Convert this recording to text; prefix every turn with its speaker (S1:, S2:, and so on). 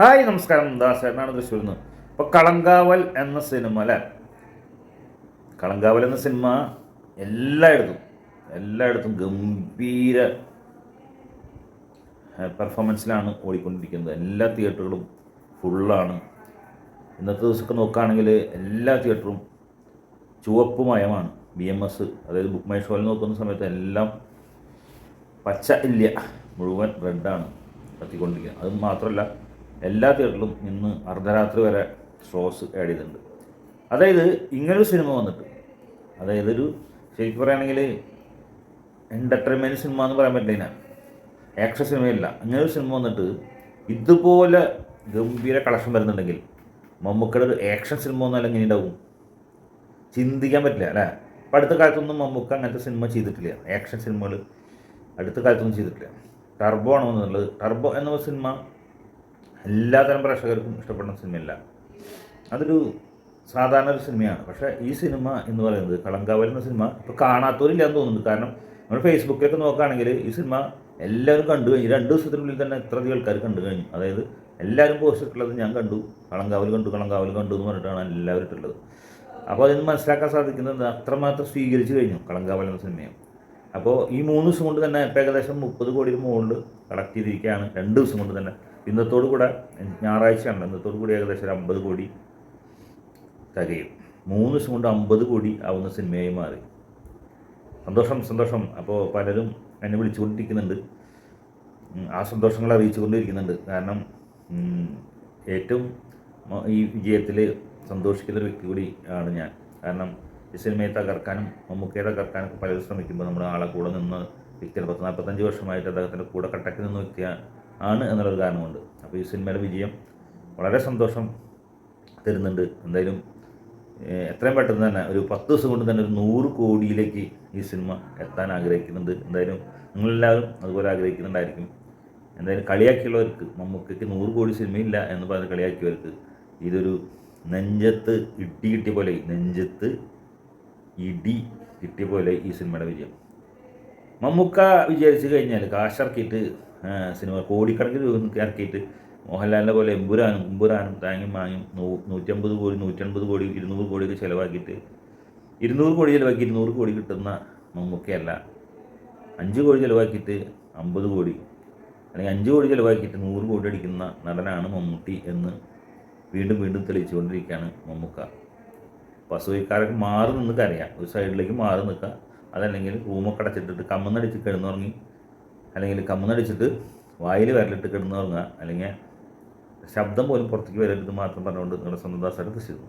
S1: Hi നമസ്കാരം. ദാസേനാണ് തൃശ്ശൂരിൽ നിന്ന് ഇപ്പോൾ കളങ്കാവൽ എന്ന സിനിമ അല്ലേ? കളങ്കാവൽ എന്ന സിനിമ എല്ലായിടത്തും എല്ലായിടത്തും ഗംഭീര പെർഫോമൻസിലാണ് ഓടിക്കൊണ്ടിരിക്കുന്നത്. എല്ലാ തിയേറ്ററുകളും ഫുള്ളാണ് ഇന്നത്തെ ദിവസമൊക്കെ നോക്കുകയാണെങ്കിൽ എല്ലാ തിയേറ്ററും ചുവപ്പ് മയമാണ്. ബി എം എസ് അതായത് ബുക്ക് മൈ ഷോയിൽ നോക്കുന്ന സമയത്ത് എല്ലാം പച്ച ഇല്ല മുഴുവൻ റെഡാണ് കത്തിക്കൊണ്ടിരിക്കുക അത് മാത്രമല്ല എല്ലാ തിയേറ്ററിലും ഇന്ന് അർദ്ധരാത്രി വരെ ഷോസ് ആഡ് ചെയ്തിട്ടുണ്ട്. അതായത് ഇങ്ങനൊരു സിനിമ വന്നിട്ട് അതായത് ഒരു ശരിക്കും പറയുകയാണെങ്കിൽ എന്റർടൈൻമെന്റ് സിനിമ എന്ന് പറയാൻ പറ്റില്ല ആക്ഷൻ സിനിമയല്ല അങ്ങനൊരു സിനിമ വന്നിട്ട് ഇതുപോലെ ഗംഭീര കളക്ഷൻ വരുന്നുണ്ടെങ്കിൽ മമ്മൂക്കയുടെ ഒരു ആക്ഷൻ സിനിമ ഒന്നും എങ്ങനെ ഉണ്ടാവും? ചിന്തിക്കാൻ പറ്റില്ല അല്ലേ? അപ്പം അടുത്ത കാലത്തൊന്നും മമ്മൂക്ക അങ്ങനത്തെ സിനിമ ചെയ്തിട്ടില്ല. ആക്ഷൻ സിനിമകൾ അടുത്ത കാലത്തൊന്നും ചെയ്തിട്ടില്ല. ടർബോ ആണ് വന്നിട്ടുള്ളത് ടർബോ എന്ന സിനിമ എല്ലാതരം പ്രേക്ഷകർക്കും ഇഷ്ടപ്പെടുന്ന സിനിമയല്ല. അതൊരു സാധാരണ ഒരു സിനിമയാണ്. പക്ഷേ ഈ സിനിമ എന്ന് പറയുന്നത് കളങ്കാവൽ എന്ന സിനിമ ഇപ്പോൾ കാണാത്തവരില്ല എന്ന് തോന്നുന്നുണ്ട്. കാരണം നമ്മൾ ഫേസ്ബുക്കിലൊക്കെ നോക്കുകയാണെങ്കിൽ ഈ സിനിമ എല്ലാവരും കണ്ടു കഴിഞ്ഞു രണ്ട് ദിവസത്തിനുള്ളിൽ തന്നെ എത്ര അധികം ആൾക്കാർ കണ്ടു കഴിഞ്ഞു. അതായത് എല്ലാവരും പോസ്റ്റ് ഇട്ടുള്ളത് ഞാൻ കണ്ടു. കളങ്കാവൽ കണ്ടു കളങ്കാവൽ കണ്ടു എന്ന് പറഞ്ഞിട്ടാണ് എല്ലാവരും ഇട്ടുള്ളത് അപ്പോൾ അതിന് മനസ്സിലാക്കാൻ സാധിക്കുന്നത് അത്രമാത്രം സ്വീകരിച്ചു കഴിഞ്ഞു കളങ്കാവൽ എന്ന സിനിമയെ. അപ്പോൾ ഈ മൂന്ന് ദിവസം കൊണ്ട് തന്നെ ഏകദേശം മുപ്പത് കോടിയിൽ മുകളിൽ കളക്ട് ചെയ്തിരിക്കുകയാണ്. രണ്ട് ദിവസം കൊണ്ട് തന്നെ. ഇന്നത്തോടു കൂടെ ഞായറാഴ്ചയാണ്. ഇന്നത്തോടു കൂടി ഏകദേശം ഒരു അമ്പത് കോടി തികയും. മൂന്ന് ദിവസം കൊണ്ട് അമ്പത് കോടി ആവുന്ന സിനിമയായി മാറി. സന്തോഷം സന്തോഷം. അപ്പോൾ പലരും എന്നെ വിളിച്ചുകൊണ്ടിരിക്കുന്നുണ്ട്. ആ സന്തോഷങ്ങൾ അറിയിച്ചുകൊണ്ടിരിക്കുന്നുണ്ട്. കാരണം ഏറ്റവും ഈ വിജയത്തിൽ സന്തോഷിക്കുന്ന ഒരു വ്യക്തി കൂടി ആണ് ഞാൻ. കാരണം ഈ സിനിമയെ തകർക്കാനും മമ്മൂക്കയെ തകർക്കാനും പലരും ശ്രമിക്കുമ്പോൾ നമ്മുടെ ആളെ കൂടെ നിന്ന് വ്യക്തിയാണ് പത്ത് നാൽപ്പത്തഞ്ച് വർഷമായിട്ട് അദ്ദേഹത്തിന്റെ കൂടെ കട്ടക്ക് നിന്ന് വ്യക്തിയാണ് ആണ് എന്നുള്ളൊരു കാരണമുണ്ട്. അപ്പോൾ ഈ സിനിമയുടെ വിജയം വളരെ സന്തോഷം തരുന്നുണ്ട്. എന്തായാലും എത്രയും പെട്ടെന്ന് തന്നെ ഒരു പത്ത് ദിവസം കൊണ്ട് തന്നെ ഒരു നൂറ് കോടിയിലേക്ക് ഈ സിനിമ എത്താൻ ആഗ്രഹിക്കുന്നുണ്ട്. എന്തായാലും നിങ്ങളെല്ലാവരും അതുപോലെ ആഗ്രഹിക്കുന്നുണ്ടായിരിക്കും. എന്തായാലും കളിയാക്കിയുള്ളവർക്ക് മമ്മൂക്കയ്ക്ക് നൂറ് കോടി സിനിമയില്ല എന്ന് പറഞ്ഞ് കളിയാക്കിയവർക്ക് ഇതൊരു നെഞ്ചത്ത് ഇടി കിട്ടിയ പോലെ നെഞ്ചത്ത് ഇടി കിട്ടിയ പോലെ ഈ സിനിമയുടെ വിജയം. മമ്മൂക്ക വിചാരിച്ചു കഴിഞ്ഞാൽ കാശിറക്കിയിട്ട് സിനിമ കോടിക്കണക്കിന് ഇറക്കിയിട്ട് മോഹൻലാലിനെ പോലെ എമ്പുരാനും എമ്പുരാനും താങ്ങും മാങ്ങും നൂ നൂറ്റമ്പത് കോടി നൂറ്റൻപത് കോടി ഇരുന്നൂറ് കോടിയൊക്കെ ചിലവാക്കിയിട്ട് ഇരുന്നൂറ് കോടി ചിലവാക്കി ഇരുന്നൂറ് കോടി കിട്ടുന്ന മമ്മൂക്കയല്ല. അഞ്ച് കോടി ചിലവാക്കിയിട്ട് അമ്പത് കോടി അല്ലെങ്കിൽ അഞ്ച് കോടി ചിലവാക്കിയിട്ട് നൂറ് കോടി അടിക്കുന്ന നടനാണ് മമ്മൂട്ടി എന്ന് വീണ്ടും വീണ്ടും തെളിയിച്ചുകൊണ്ടിരിക്കുകയാണ് മമ്മൂക്ക. പശുവിക്കാരൊക്കെ മാറി നിന്ന് കരയാം ഒരു സൈഡിലേക്ക് മാറി നിൽക്കുക. അതല്ലെങ്കിൽ റൂമൊക്കെ അടച്ചിട്ടിട്ട് കമ്മന്നടിച്ച് കിടന്നുറങ്ങി അല്ലെങ്കിൽ കമ്മുന്നടിച്ചിട്ട് വായിൽ വിരലിട്ട് കിടന്നുറങ്ങുക അല്ലെങ്കിൽ ശബ്ദം പോലും പുറത്തേക്ക് വരരുത് മാത്രം പറഞ്ഞുകൊണ്ട് നിങ്ങളുടെ സ്വന്തം ദാസായിട്ട് കൃഷി ചെയ്തു